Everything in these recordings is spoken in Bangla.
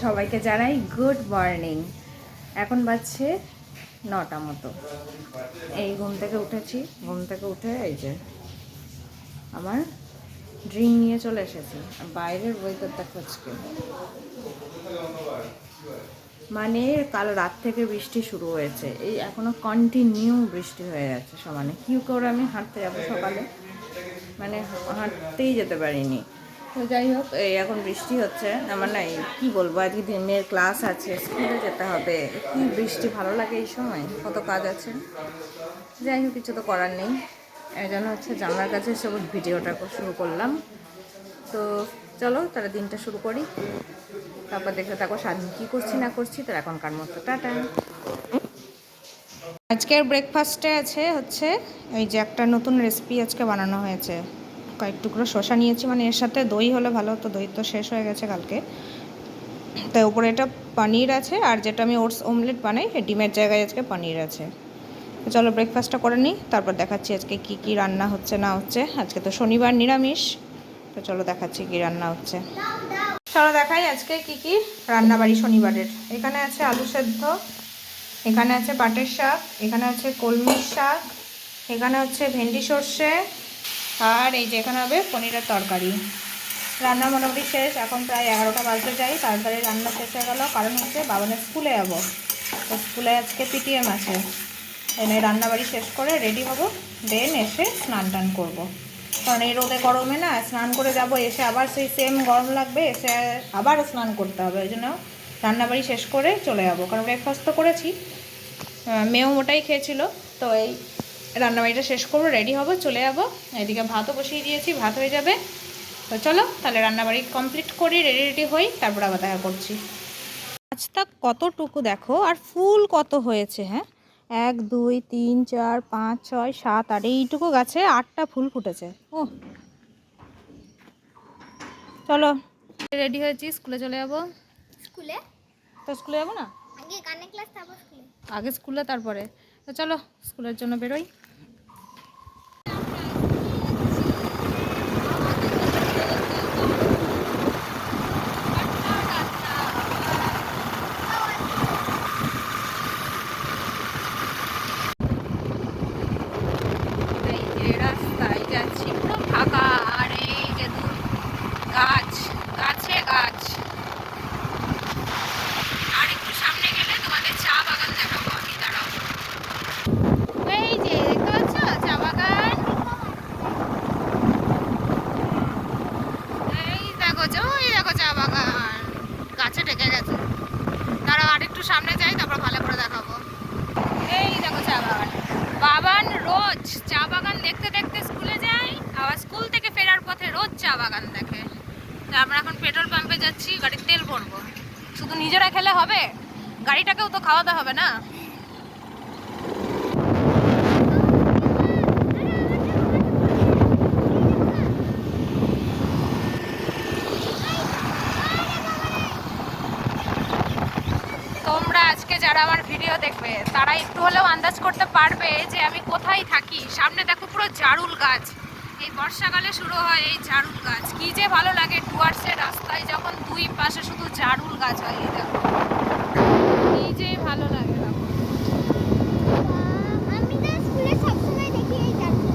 সবাইকে জানাই গুড মর্নিং। এখন বাজছে নটা মতো। এই ঘুম থেকে উঠেছি। ঘুম থেকে উঠে এই যে আমার ড্রিম নিয়ে চলে এসেছি। বাইরের ওয়েদারটা দেখো আজকে মানে কাল রাত থেকে বৃষ্টি শুরু হয়েছে। এই এখনও কন্টিনিউ বৃষ্টি হয়ে যাচ্ছে সমানে। কি করে আমি হাঁটতে যাব সকালে? মানে হাঁটতেই যেতে পারিনি। তো যাই হোক, এই এখন বৃষ্টি হচ্ছে। আমার না কী বলব, আজকে দিন মেয়ের ক্লাস আছে স্কুলে যেতে হবে। কি বৃষ্টি, ভালো লাগে এই সময়? কত কাজ আছে? যাই হোক, কিছু তো করার নেই। এই জন্য হচ্ছে জানলার কাছে সব ভিডিওটা শুরু করলাম। তো চলো, তাহলে দিনটা শুরু করি। তারপর দেখতে থাকো সারাদিন কী করছি না করছি তো এখনকার মতো, টাটা। আজকের ব্রেকফাস্টে আছে হচ্ছে, এই যে একটা নতুন রেসিপি আজকে বানানো হয়েছে। কয়েক টুকরো শসা নিয়েছি মানে এর সাথে দই হলে ভালো হতো, দই তো শেষ হয়ে গেছে কালকে। তাই উপরে এটা পনির আছে, আর যেটা আমি ওটস অমলেট বানাই ডিমের জায়গায় আজকে পনির আছে। তো চলো ব্রেকফাস্টটা করে নিই, তারপর দেখাচ্ছি আজকে কি কি রান্না হচ্ছে না হচ্ছে। আজকে তো শনিবার নিরামিষ, তো চলো দেখাচ্ছি কি রান্না হচ্ছে। চলো দেখাই আজকে কি কি রান্নাবাড়ি শনিবারের। এখানে আছে আলু সেদ্ধ, এখানে আছে পাটের শাক, এখানে আছে কলমির শাক, এখানে হচ্ছে ভেন্ডি সর্ষে, আর এই যে এখানে হবে পনিরের তরকারি। রান্না মোটামুটি শেষ, এখন প্রায় এগারোটা বাজতে যাই, তাড়াতাড়ি রান্না শেষ হয়ে গেল, কারণ হচ্ছে বাবানের স্কুলে যাব। তো স্কুলে আজকে পিটিএম আছে। এনে রান্নাবাড়ি শেষ করে রেডি হব, দেন এসে স্নান টান করব। কারণ এই রোদে গরমে না স্নান করে যাব, এসে আবার সেই সেম গরম লাগবে, এসে আবার স্নান করতে হবে। ওই জন্য রান্নাবাড়ি শেষ করে চলে যাব। কারণ ব্রেকফাস্ট তো করেছি। মেয়েও ওটাই খেয়েছিল। তো এই রান্নাবাড়িটা শেষ করব রেডি হব, চলে যাব। এদিকে ভাতও বসিয়ে দিয়েছি, ভাত হয়ে যাবে। তো চলো, তাহলে রান্নাবাড়ি কমপ্লিট করি রেডি রেডি হই, তারপর আবার দেখা করছি। আজ তা কতটুকু দেখো, আর ফুল কত হয়েছে হ্যাঁ? এক দুই তিন চার পাঁচ ছয় সাত আট এইটুকু গাছে আটটা ফুল ফুটেছে। ও চলো। রেডি হয়েছি স্কুলে চলে যাব। স্কুলে? তো স্কুলে যাব না? আগে গানের ক্লাস তারপর স্কুলে। আগে স্কুলে তারপরে। তো চলো স্কুলের জন্য বেরোই এই যে রাস্তায় যাচ্ছি পুরো ফাঁকা আর এই যে দূর গাছ গাছে গাছ আর একটু সামনে গেলে তোমাদের চা বাগান দেখাবো আমি দাঁড়াও এই যে দেখতে পাচ্ছ চা বাগান এই দেখো যে ওই দেখো চা বাগান গাছে ঢেকে গেছে দাঁড়াও আর একটু সামনে যাই, তারপর ভালো করে দেখাবো। এই দেখো চা বাগান। বাবান, রোজ চা বাগান দেখতে দেখতে স্কুলে যাই, আবার স্কুল থেকে ফেরার পথে রোজ চা বাগান দেখে। তো আমরা এখন পেট্রোল পাম্পে যাচ্ছি, গাড়ির তেল ভরবো। শুধু নিজেরা খেলে হবে? গাড়িটাকেও তো খাওয়াতে হবে না তোমরা আজকে যারা আমার ভিডিও তারা একটু হলেও আন্দাজ করতে পারবে যে আমি কোথায় থাকি। সামনে দেখো পুরো জারুল গাছ। এই বর্ষাকালে শুরু হয় এই জারুল গাছ। কি যে ভালো লাগে ডুয়ার্সের রাস্তায় যখন দুই পাশে শুধু জারুল গাছ হয় দেখো কি যে ভালো লাগে দেখো আমি তো স্কুলে সবসময় দেখি এই গানটা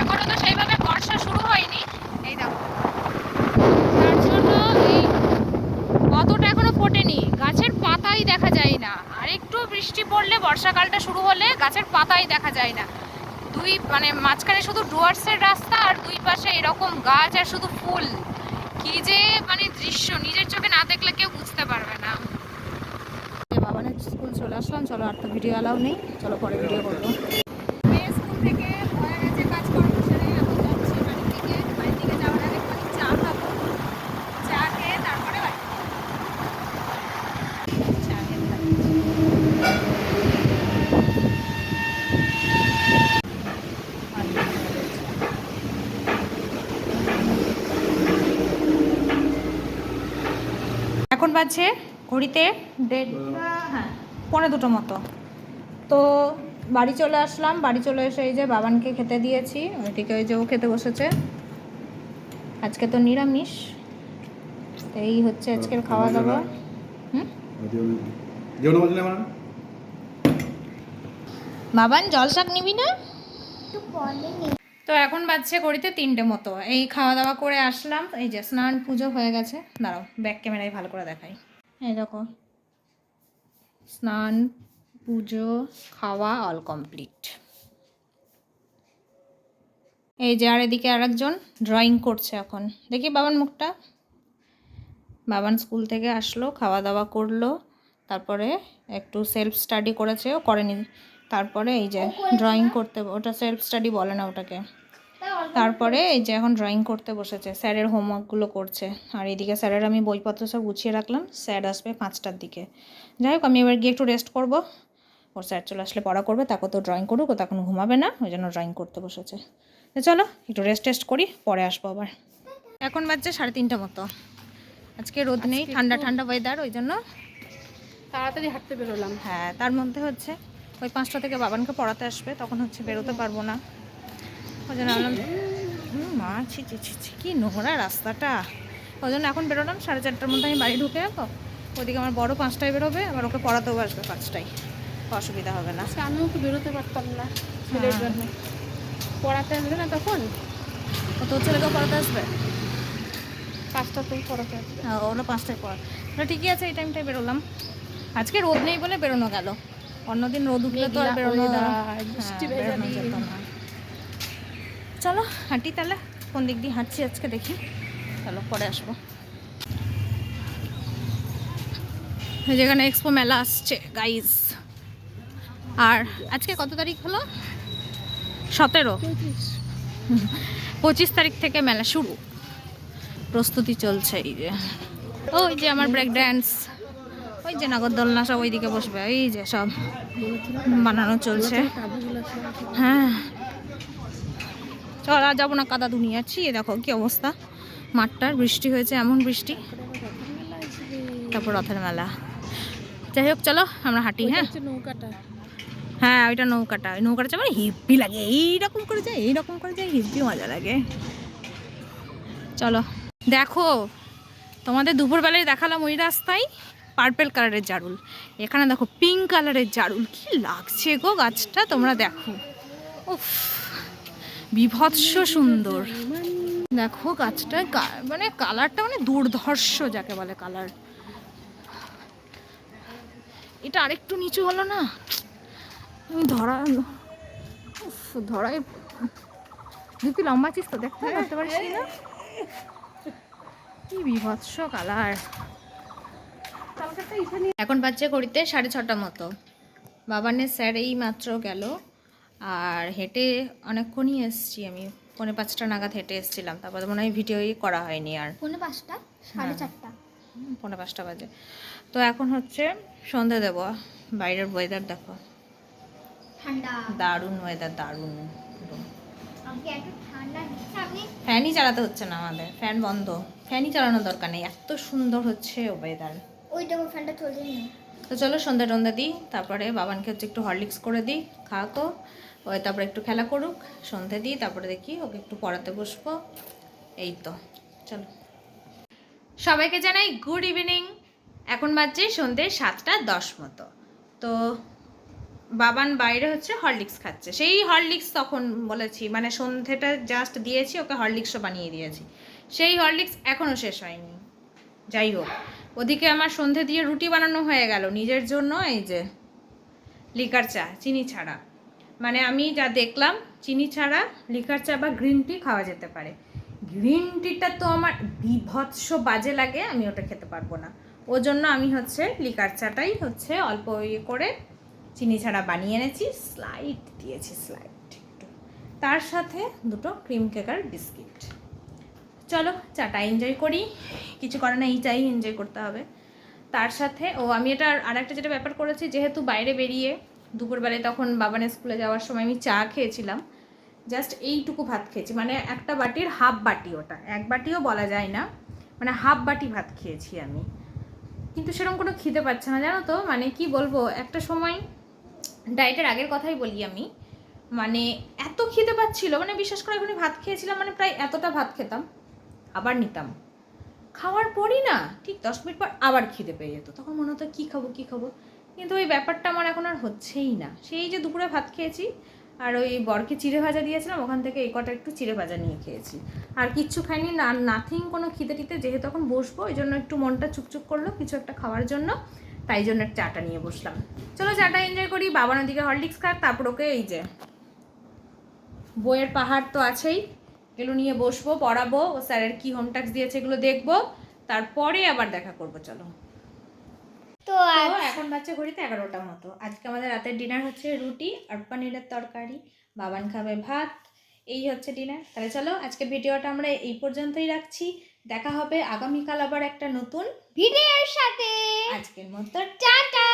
এখনও তো সেইভাবে বর্ষা শুরু হয়নি এই দেখো তার জন্য এই অতটা এখনও ফোটেনি গাছের পাতাই দেখা যায় না আর একটু বৃষ্টি পড়লে বর্ষাকালটা শুরু হলে গাছের পাতাই দেখা যায় না। দুই মানে মাঝখানে শুধু ডুয়ার্সের রাস্তা আর দুই পাশে এরকম গাছ আর শুধু ফুল। কি যে মানে দৃশ্য, নিজের চোখে না দেখলে কেউ বুঝতে পারবে না। বাবানের স্কুল চলে আসলাম, চলো আর তো ভিডিও অ্যালাউ নেই, চলো পরে ভিডিও করব মেয়ে স্কুল থেকে হয়ে গেছে কাজকর্ম সেরে এখন যাচ্ছি বাড়ির দিকে বাড়ির দিকে যাওয়ার আগে একটু চা খাব চা খেয়ে তারপরে বাড়ি চা খেতে থাকি। এখন বাজছে ঘড়িতে দেড়টা হ্যাঁ পৌনে দুটো মতো। তো বাড়ি চলে আসলাম বাড়ি চলে এসে এই যে বাবানকে খেতে দিয়েছি ওইদিকে ওই যে ও খেতে বসেছে। আজকে তো নিরামিষ এই হচ্ছে আজকের খাওয়া দাওয়া। হুম? বাবান জল শাক নিবি না? একটু পরে তো এখন বাজছে ঘড়িতে তিনটে মতো। এই খাওয়া দাওয়া করে আসলাম। এই যে স্নান পুজো হয়ে গেছে। দাঁড়াও, ব্যাক ক্যামেরায় ভালো করে দেখাই। এই দেখো। স্নান, পুজো, খাওয়া অল কমপ্লিট এই যে আর এদিকে আরেকজন ড্রয়িং করছে এখন। দেখি বাবান মুখটা। বাবান স্কুল থেকে আসলো খাওয়া দাওয়া করল। তারপরে একটু সেলফ স্টাডি করেছে, ও করেনি। তারপরে এই যে ড্রয়িং করতে ওটা সেলফ স্টাডি বলে না ওটাকে। তারপরে এই যে এখন ড্রয়িং করতে বসেছে স্যারের হোমওয়ার্কগুলো করছে। আর এদিকে স্যারের আমি বইপত্র সব গুছিয়ে রাখলাম স্যার আসবে পাঁচটার দিকে। যাই হোক আমি এবার গিয়ে একটু রেস্ট করব। ওর স্যার চলে আসলে পড়া করবে তাকে তো ড্রয়িং করুক ও তখন ঘুমাবে না ওই জন্য ড্রয়িং করতে বসেছে। চলো একটু রেস্ট টেস্ট করি পরে আসব আবার। এখন বাজছে সাড়ে তিনটা মতো। আজকে রোদ নেই ঠান্ডা ঠান্ডা ওয়েদার ওই জন্য তাড়াতাড়ি হাঁটতে বেরোলাম। হ্যাঁ তার মধ্যে হচ্ছে ওই পাঁচটা থেকে বাবানকে পড়াতে আসবে তখন হচ্ছে বেরোতে পারব না। ওই জন্য বললাম হুম, মা ছি ছি ছি ছি কি নোংরা রাস্তাটা। ওই জন্য এখন বেরোলাম সাড়ে চারটার মধ্যে আমি বাড়ি ঢুকে যাব। ওইদিকে আমার বড় পাঁচটায় বেরোবে আবার ওকে পড়াতেও আসবে পাঁচটায়। অসুবিধা হবে না। আজকে আমিও তো বেরোতে পারতাম না ছেলের হ্যাঁ। জন্য। পড়াতে আসবে না তখন? ও তোর ছেলেকেও পড়াতে আসবে? পাঁচটা তো পড়াতে আসবে। হ্যাঁ, ওগুলো পাঁচটায় পড়া। ঠিকই আছে এই টাইমটায় বেরোলাম। আজকে রোদ নেই বলে বেরোনো গেল। অন্যদিন রোদ উঠলে তো আর বেরোনো হ্যাঁ, ভেজা যেত না। চলো হাঁটি তাহলে। কোন দিক দিয়ে হাঁটছি আজকে দেখি। চলো পরে আসব। যেখানে এক্সপো মেলা আসছে গাইস আর আজকে কত তারিখ হলো? সতেরো। পঁচিশ তারিখ থেকে মেলা শুরু। প্রস্তুতি চলছে এই যে। ওই যে আমার ব্রেক ড্যান্স ওই যে নাগরদোলনা সব ওইদিকে বসবে এই যে সব বানানো চলছে। হ্যাঁ। চল আর যাব না কাদা দুনিয়া ছি এ দেখো কি অবস্থা। মাঠটার বৃষ্টি হয়েছে এমন বৃষ্টি। তারপর রথের মেলা। যাই হোক চলো আমরা হাঁটি হ্যাঁ। নৌকাটা। হ্যাঁ ওইটা নৌকাটা। ওই নৌকাটা যেমন হিপ্পি লাগে। এইরকম করে যায় এইরকম করে যায় হিপ্পি মজা লাগে। চলো দেখো তোমাদের দুপুরবেলায় দেখালাম ওই রাস্তায়। পার্পেল কালারের জারুল। এখানে দেখো পিঙ্ক কালারের জারুল। কি লাগছে গো গাছটা? তোমরা দেখো। উফ, বিভৎস সুন্দর। দেখো গাছটা মানে কালারটা মানে দুর্ধর্ষ যাকে বলে কালার এটা আরেকটু নিচু হলো না? আমি ধরা ধরায় তুই লম্বা আছিস তো? দেখতে পারিস না কি বিভৎস কালার এখন বাচ্চা ঘড়িতে সাড়ে ছটা মতো। বাবানের স্যার এই মাত্র গেল। আর হেঁটে অনেকক্ষণই এসছি আমি। পৌনে পাঁচটা নাগাদ হেঁটে এসেছিলাম। তারপরে মনে হয় ভিডিওই করা হয়নি আর। পৌনে পাঁচটা? সাড়ে চারটা। হুম, পৌনে পাঁচটা বাজে। তো এখন হচ্ছে সন্ধে দেবো। বাইরের ওয়েদার দেখো। দারুণ ওয়েদার দারুণ। ফ্যানই চালাতে হচ্ছে না আমাদের। ফ্যান বন্ধ। ফ্যানই চালানোর দরকার নেই। এত সুন্দর হচ্ছে ওয়েদার ওই দেখো ফ্যানটা চলছে না তো চলো সন্ধ্যা টন্ধা দিই, তারপরে বাবানকে হচ্ছে একটু হরলিক্স করে দিই খাওয়াকো ওই তারপরে একটু খেলা করুক সন্ধে দিই, তারপরে দেখি ওকে একটু পড়াতে বসবো, এই তো, চলো। সবাইকে জানাই গুড ইভিনিং এখন বাজছে সন্ধ্যে সাতটা দশ মতো। তো বাবান বাইরে হচ্ছে হরলিক্স খাচ্ছে। সেই হরলিক্স তখন বলেছি মানে সন্ধেটা জাস্ট দিয়েছি, ওকে হরলিক্সও বানিয়ে দিয়েছি। সেই হরলিক্স এখনও শেষ হয়নি। যাই হোক। ওদিকে আমার সন্ধে দিয়ে রুটি বানানো হয়ে গেল। নিজের জন্য এই যে লিকার চা, চিনি ছাড়া। মানে আমি যা দেখলাম, চিনি ছাড়া লিকার চা বা গ্রিন টি খাওয়া যেতে পারে। গ্রিন টিটা তো আমার বিভৎস বাজে লাগে, আমি ওটা খেতে পারব না। ওর জন্য আমি হচ্ছে লিকার চাটাই হচ্ছে অল্প ইয়ে করে চিনি ছাড়া বানিয়ে এনেছি স্লাইড দিয়েছি স্লাইড তার সাথে দুটো ক্রিম কেকার বিস্কিট। চলো চাটা এনজয় করি। কিছু করে না এই চাই এনজয় করতে হবে। তার সাথে, ও, আমি এটা আর একটা যেটা ব্যাপার করেছি, যেহেতু বাইরে বেরিয়ে দুপুরবেলায় তখন বাবানের স্কুলে যাওয়ার সময় আমি চা খেয়েছিলাম। জাস্ট এইটুকু ভাত খেয়েছি। মানে একটা বাটির হাফ বাটি ওটা। এক বাটিও বলা যায় না। মানে হাফ বাটি ভাত খেয়েছি আমি। কিন্তু সেরকম কোনো খিদে পাচ্ছে না, জানো তো? মানে কি বলব, একটা সময় ডায়েটের আগের কথাই বলি আমি। মানে এত খিদে পাচ্ছিল মানে বিশেষ করে এখনই ভাত খেয়েছিলাম মানে প্রায় এতটা ভাত খেতাম। আবার নিতাম। খাওয়ার পরই না, ঠিক দশ মিনিট পর আবার খিদে পেয়ে যেত। তখন মনে হতো, কী খাব কী খাব? কিন্তু ওই ব্যাপারটা আমার এখন আর হচ্ছেই না। সেই যে দুপুরে ভাত খেয়েছি, আর ওই বরকে চিড়ে ভাজা দিয়েছিলাম, ওখান থেকে এই কটা একটু চিড়ে ভাজা নিয়ে খেয়েছি। আর কিচ্ছু খাইনি, না নাথিং কোনো খিদে টিতে যেহেতু তখন বসবো, ওই জন্য একটু মনটা চুপচুপ করল, কিছু একটা খাওয়ার জন্য। তাই জন্য চাটা নিয়ে বসলাম। চলো চাটা এনজয় করি, বাবা নদীকে হরলিক্স খাক, তারপর ওকে এই যে, বইয়ের পাহাড় তো আছেই। এগুলো নিয়ে বসবো পড়াবো ও স্যারের কি হোম টাস্ক দিয়েছে এগুলো দেখব তারপরে আবার দেখা করব চলো। তো এখন বাচ্চা ঘড়িতে এগারোটার মতো। আজকে আমাদের রাতের ডিনার হচ্ছে রুটি আর পনিরের তরকারি। বাবান খাবে ভাত এই হচ্ছে ডিনার তাহলে চলো আজকে ভিডিওটা আমরা এই পর্যন্তই রাখছি। দেখা হবে আগামীকাল আবার একটা নতুন ভিডিওর সাথে। আজকের মতো টাটা